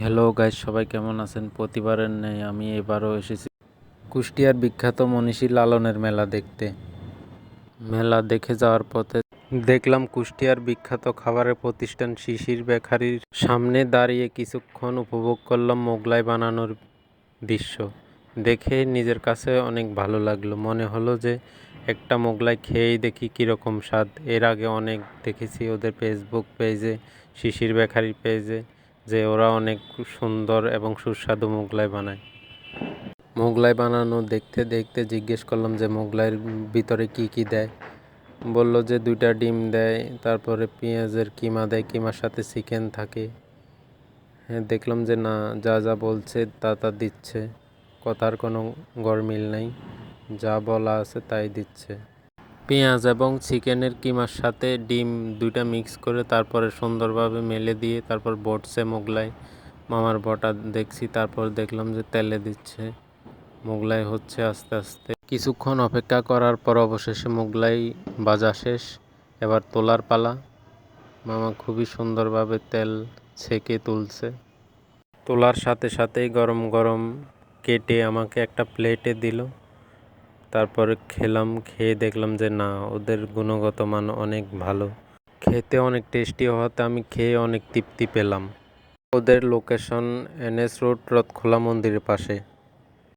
Hello guys সবাই কেমন আছেন? প্রতিবারের নেই আমি এবারও এসেছি কুষ্টিয়ার বিখ্যাত মনীষী লালনের মেলা দেখতে। মেলা দেখে যাওয়ার পথে দেখলাম কুষ্টিয়ার বিখ্যাত খাবারের প্রতিষ্ঠান শিশির বেকারির সামনে দাঁড়িয়ে কিছুক্ষণ উপভোগ করলাম মোগলাই বানানোর দৃশ্য। দেখে নিজের কাছে অনেক ভালো লাগল। মনে হলো যে একটা মোগলাই খেয়েই দেখি কীরকম স্বাদ। এর আগে অনেক দেখেছি ওদের ফেসবুক পেজে শিশির বেকারির পেজে যে ওরা অনেক সুন্দর এবং সুস্বাদু মোগলাই বানায়। মোগলাই বানানো দেখতে দেখতে জিজ্ঞেস করলাম যে মোগলাইয়ের ভিতরে কি কি দেয়? বলল যে দুইটা ডিম দেয়, তারপরে পেঁয়াজের কিমা দেয়, কিমার সাথে চিকেন থাকে। হ্যাঁ দেখলাম যে না, যা যা বলছে তা তা দিচ্ছে। কথার কোনো গরমিল নেই। যা বলা আছে তাই দিচ্ছে। পেঁয়াজ এবং চিকেনের কিমার সাথে ডিম দুইটা মিক্স করে তারপরে সুন্দরভাবে মেলে দিয়ে তারপর বটছে মোগলাই, মামার বটা দেখছি, তারপর দেখলাম যে তেলে দিচ্ছে। মোগলাই হচ্ছে আস্তে আস্তে। কিছুক্ষণ অপেক্ষা করার পর অবশেষে মোগলাই বাজা শেষ। এবার তোলার পালা। মামা খুবই সুন্দরভাবে তেল ছেঁকে তুলছে। তোলার সাথে সাথেই গরম গরম কেটে আমাকে একটা প্লেটে দিল। তারপরে খেলাম, খেয়ে দেখলাম যে না, ওদের গুণগত মান অনেক ভালো। খেতে অনেক টেস্টি হওয়াতে আমি খেয়ে অনেক তৃপ্তি পেলাম। ওদের লোকেশন এনএস রোড রথখোলা মন্দিরের পাশে।